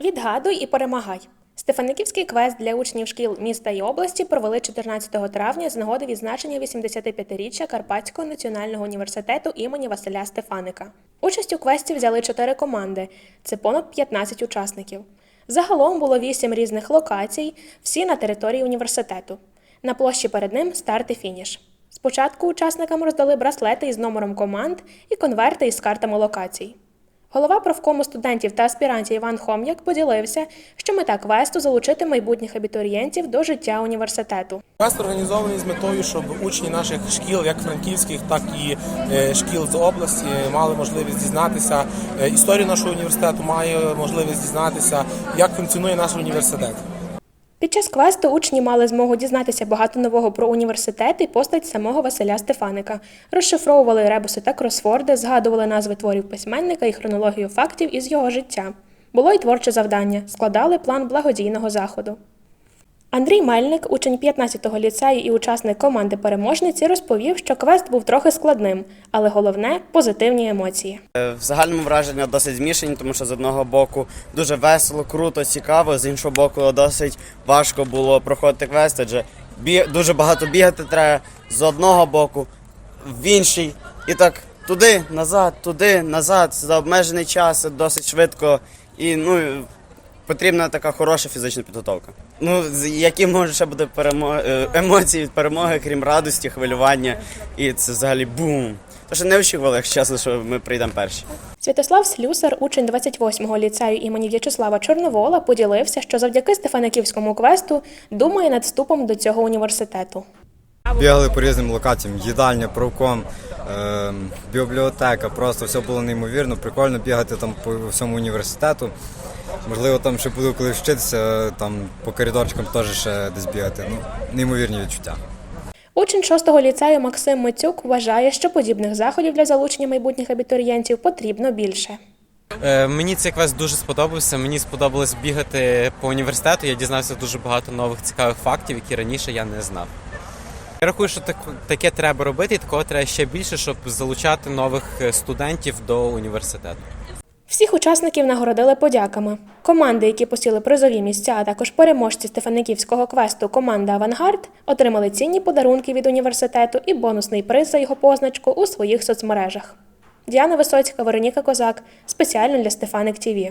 Відгадуй і перемагай. Стефаниківський квест для учнів шкіл міста і області провели 14 травня з нагоди відзначення 85-річчя Карпатського національного університету імені Василя Стефаника. Участь у квесті взяли чотири команди це понад 15 учасників. Загалом було вісім різних локацій, всі на території університету. На площі перед ним старт і фініш. Спочатку учасникам роздали браслети із номером команд і конверти із картами локацій. Голова профкому студентів та аспірантів Іван Хом'як поділився, що мета квесту залучити майбутніх абітурієнтів до життя університету. Квест організований з метою, щоб учні наших шкіл, як франківських, так і е, шкіл з області, мали можливість дізнатися е, історію нашого університету, має можливість дізнатися, як функціонує наш університет. Під час квесту учні мали змогу дізнатися багато нового про університет і постать самого Василя Стефаника, розшифровували ребуси та кросворди, згадували назви творів письменника і хронологію фактів із його життя. Було й творче завдання складали план благодійного заходу. Андрій Мельник, учень 15-го ліцею і учасник команди переможниці, розповів, що квест був трохи складним, але головне позитивні емоції. Е, В загальному враження досить змішані, тому що з одного боку дуже весело, круто, цікаво, з іншого боку, досить важко було проходити квест, адже дуже багато бігати треба з одного боку в інший. І так туди, назад, туди, назад, за обмежений час, досить швидко. І ну, потрібна така хороша фізична підготовка. Ну, які може ще буде перемо... е, емоції від перемоги, крім радості, хвилювання. І це взагалі бум. Тож не очікували, якщо чесно, що ми прийдемо перші. Святослав Слюсар, учень 28-го ліцею імені В'ячеслава Чорновола, поділився, що завдяки Стефаниківському квесту думає над вступом до цього університету. Бігали по різним локаціям, їдальня, правком, е, бібліотека, просто все було неймовірно, прикольно бігати там по всьому університету. Можливо, там ще буду коли вчитися, там по коридорчикам теж ще десь бігати. Ну, неймовірні відчуття. Учень 6-го ліцею Максим Мицюк вважає, що подібних заходів для залучення майбутніх абітурієнтів потрібно більше. Е, Мені цей квест дуже сподобався. Мені сподобалось бігати по університету. Я дізнався дуже багато нових цікавих фактів, які раніше я не знав. Я рахую, що таке треба робити, і такого треба ще більше, щоб залучати нових е, студентів до університету. Всіх учасників нагородили подяками. Команди, які посіли призові місця, а також переможці Стефаниківського квесту команда Авангард отримали цінні подарунки від університету і бонусний приз за його позначку у своїх соцмережах. Діана Висоцька, Вероніка Козак спеціально для Стефаник ТІВІ.